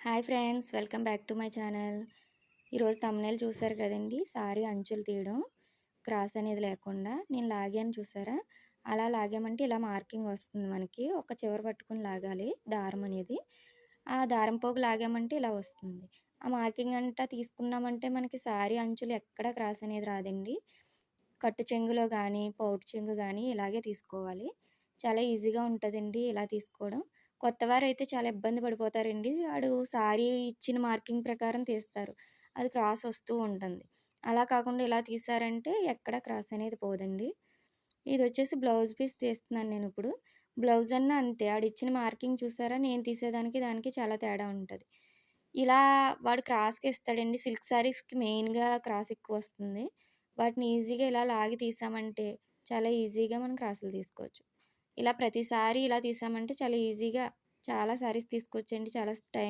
Hi friends welcome back to my channel. ఈరోజు తమ్నేలు చూసారు కదండి సారీ అంచులు తీయడం క్రాస్ అనేది లేకుండా. నేను లాగాను చూసారా? అలా లాగామంటే ఇలా మార్కింగ్ వస్తుంది మనకి ఒక చివర పట్టుకుని లాగాలి దారం అనేది. ఆ దారం పోగు లాగామంటే ఇలా వస్తుంది. ఆ మార్కింగ్ అంతా తీసుకున్నామంటే మనకి సారీ అంచులు ఎక్కడ క్రాస్ అనేది రాదండి. కట్టు చెంగులో కానీ పౌట్ చెంగు కానీ ఇలాగే తీసుకోవాలి. చాలా ఈజీగా ఉంటుందండి ఇలా తీసుకోవడం. కొత్తవారు అయితే చాలా ఇబ్బంది పడిపోతారండి. వాడు సారీ ఇచ్చిన మార్కింగ్ ప్రకారం తీస్తారు. అది క్రాస్ వస్తూ ఉంటుంది. అలా కాకుండా ఇలా తీసారంటే ఎక్కడ క్రాస్ అనేది పోదండి. ఇది వచ్చేసి బ్లౌజ్ పీస్ తీస్తున్నాను నేను ఇప్పుడు. బ్లౌజ్ అన్న అంతే. వాడు ఇచ్చిన మార్కింగ్ చూసారా? నేను తీసేదానికి దానికి చాలా తేడా ఉంటుంది. ఇలా వాడు క్రాస్కి ఇస్తాడండి. సిల్క్ శారీస్కి మెయిన్గా క్రాస్ ఎక్కువ వస్తుంది. వాటిని ఈజీగా ఇలా లాగి తీసామంటే చాలా ఈజీగా మనం క్రాసులు తీసుకోవచ్చు. ఇలా ప్రతిసారి ఇలా తీసామంటే చాలా ఈజీగా చాలా శారీస్ తీసుకొచ్చండి చాలా టైం